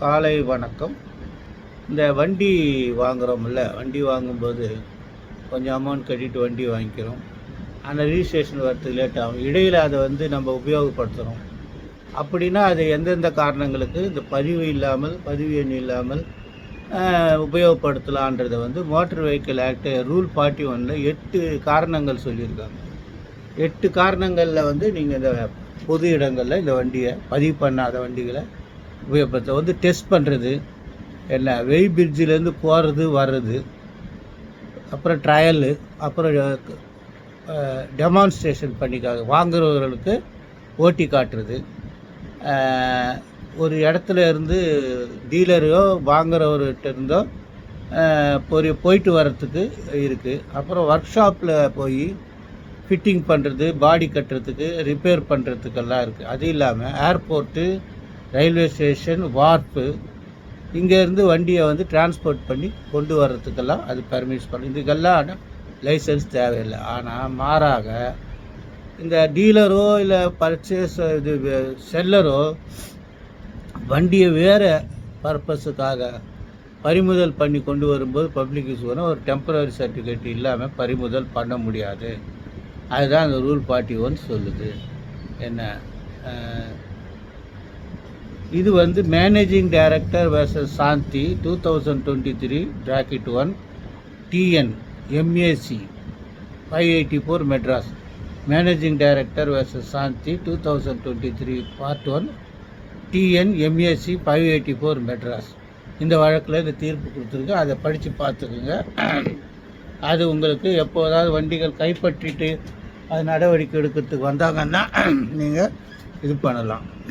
காலை வணக்கம். இந்த வண்டி வாங்குறோம்ல வண்டி வாங்கும்போது கொஞ்சம் அமௌண்ட் கட்டிட்டு வண்டி வாங்கிக்கிறோம். ஆனால் ரிஜிஸ்ட்ரேஷன் வரத்துக்கு லேட் ஆகும். இடையில் அதை வந்து நம்ம உபயோகப்படுத்துகிறோம் அப்படின்னா அது எந்தெந்த காரணங்களுக்கு இந்த பதிவு இல்லாமல் பதிவு எண் இல்லாமல் உபயோகப்படுத்தலான்றதை வந்து motor vehicle act rule forty ஒனில் எட்டு காரணங்கள் சொல்லியிருக்காங்க. எட்டு காரணங்களில் வந்து நீங்கள் இந்த பொது இடங்களில் இந்த வண்டியை பதிவு பண்ணாத வண்டிகளை உபயோகப்படுத்த வந்து டெஸ்ட் பண்ணுறது என்ன வெய் பிரிட்ஜிலேருந்து போகிறது வர்றது அப்புறம் ட்ரையலு அப்புறம் டெமான்ஸ்ட்ரேஷன் பண்ணிக்காங்க வாங்குறவர்களுக்கு ஓட்டி காட்டுறது. ஒரு இடத்துல இருந்து டீலரையோ வாங்குறவர்கிட்ட இருந்தோ அஹ், போய் போயிட்டு வர்றதுக்கு இருக்குது அப்புறம் ஒர்க் ஷாப்பில் போய் ஃபிட்டிங் பண்ணுறது பாடி கட்டுறதுக்கு ரிப்பேர் பண்ணுறதுக்கெல்லாம் இருக்குது அது இல்லாமல் ஏர்போர்ட்டு ரயில்வே ஸ்டேஷன் வார்ப்பு இங்கேருந்து வண்டியை வந்து டிரான்ஸ்போர்ட் பண்ணி கொண்டு வர்றதுக்கெல்லாம் அது பர்மிஷன் பண்ணும் இதுக்கெல்லாம் லைசன்ஸ் தேவையில்லை. ஆனால் மாறாக இந்த டீலரோ இல்லை பர்ச்சேஸ் இது செல்லரோ வண்டியை வேறு பர்பஸுக்காக பறிமுதல் பண்ணி கொண்டு வரும்போது பப்ளிக் யூஸ் ஒரு டெம்பரரி சர்டிஃபிகேட் இல்லாமல் பறிமுதல் பண்ண முடியாது. அதுதான் அந்த ரூல் ஃபார்ட்டி ஒன் சொல்லுது. என்ன? இது வந்து managing director versus Shanthi two thousand twenty three bracket one TN MAC five eighty four Madras managing director versus Shanthi two thousand twenty three part one TN MAC five eighty four Madras இந்த வழக்கில் இந்த தீர்ப்பு கொடுத்துருக்கு. அதை படித்து பார்த்துக்குங்க. அது உங்களுக்கு எப்போதாவது வண்டிகள் கைப்பற்றிட்டு அது நடவடிக்கை எடுக்கிறதுக்கு வந்தாங்கன்னா நீங்கள் இது பண்ணலாம்.